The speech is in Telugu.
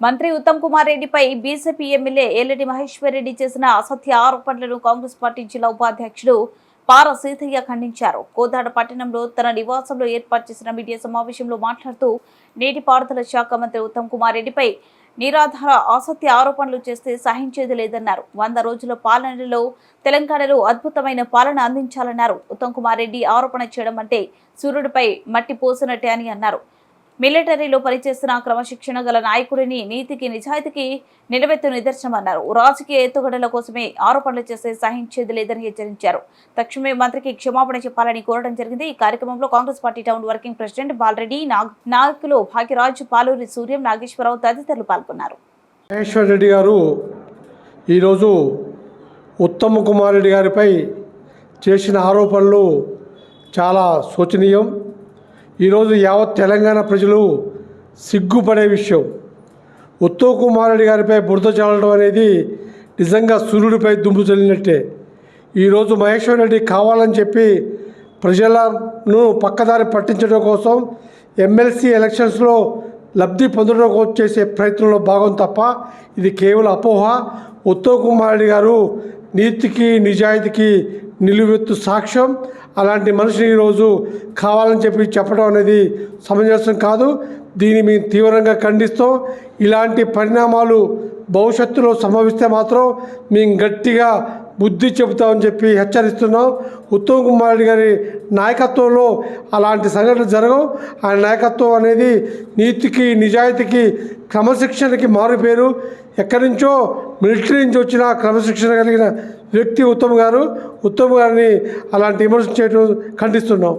మంత్రి ఉత్తమ్ కుమార్ రెడ్డిపై బీజేపీ ఎమ్మెల్యే ఏలటి మహేశ్వర్ రెడ్డి చేసిన అసత్య ఆరోపణలను కాంగ్రెస్ పార్టీ జిల్లా ఉపాధ్యక్షుడు పార సీతయ్య ఖండించారు. కోదాడ పట్టణంలో తన నివాసంలో ఏర్పాటు చేసిన మీడియా సమావేశంలో మాట్లాడుతూ నీటిపారుదల శాఖ మంత్రి ఉత్తమ్ కుమార్ రెడ్డిపై నిరాధార అసత్య ఆరోపణలు చేస్తే సహించేది లేదన్నారు. వంద రోజుల పాలనలో తెలంగాణలో అద్భుతమైన పాలన అందించాలన్నారు. ఉత్తమ్ కుమార్ రెడ్డి ఆరోపణ చేయడం అంటే సూర్యుడిపై మట్టి పోసినట్టే అని అన్నారు. మిలిటరీలో పనిచేస్తున్న క్రమశిక్షణ గల నాయకుడిని నీతికి నిజాయితీకి నిలబెత్తు నిదర్శనమన్నారు. రాజకీయ ఎత్తుగడల కోసమే ఆరోపణలు చేస్తే సహించేది లేదని హెచ్చరించారు. తక్షణమే మంత్రికి క్షమాపణ చెప్పాలని కోరడం జరిగింది. ఈ కార్యక్రమంలో Congress party town working president Balareddy Nag నాయకులు భాగ్యరాజ్ పాలూరి సూర్యం నాగేశ్వరరావు తదితరులు పాల్గొన్నారు. మహేశ్వర్ రెడ్డి గారు ఈరోజు ఉత్తమ్ కుమార్ రెడ్డి గారిపై చేసిన ఆరోపణలు చాలా శోచనీయం. ఈరోజు యావత్ తెలంగాణ ప్రజలు సిగ్గుపడే విషయం. ఉత్తమ్ కుమార్ రెడ్డి గారిపై బురద చాలడం అనేది నిజంగా సూర్యుడిపై దుమ్ము చల్లినట్టే. ఈరోజు మహేశ్వర్ రెడ్డి కావాలని చెప్పి ప్రజలను పక్కదారి పట్టించడం కోసం ఎమ్మెల్సీ ఎలక్షన్స్లో లబ్ధి పొందడం చేసే ప్రయత్నంలో భాగం తప్ప ఇది కేవలం అపోహ. ఉత్తమ్ కుమార్ రెడ్డి గారు నీతికి నిజాయితీకి నిలువెత్తు సాక్ష్యం. అలాంటి మనిషిని ఈరోజు కావాలని చెప్పి చెప్పడం అనేది సమంజసం కాదు. దీన్ని మేము తీవ్రంగా ఖండిస్తాం. ఇలాంటి పరిణామాలు భవిష్యత్తులో సంభవిస్తే మాత్రం మేము గట్టిగా బుద్ధి చెబుతామని చెప్పి హెచ్చరిస్తున్నాం. ఉత్తమ్ కుమార్ రెడ్డి గారి నాయకత్వంలో అలాంటి సంఘటనలు జరగవు. ఆయన నాయకత్వం అనేది నీతికి నిజాయితీకి క్రమశిక్షణకి మారుపేరు ఎక్కడి నుంచో మిలిటరీ నుంచి వచ్చిన క్రమశిక్షణ కలిగిన వ్యక్తి ఉత్తమ్ గారు. ఉత్తమ్ గారిని అలాంటి విమర్శ చేయడం ఖండిస్తున్నాం.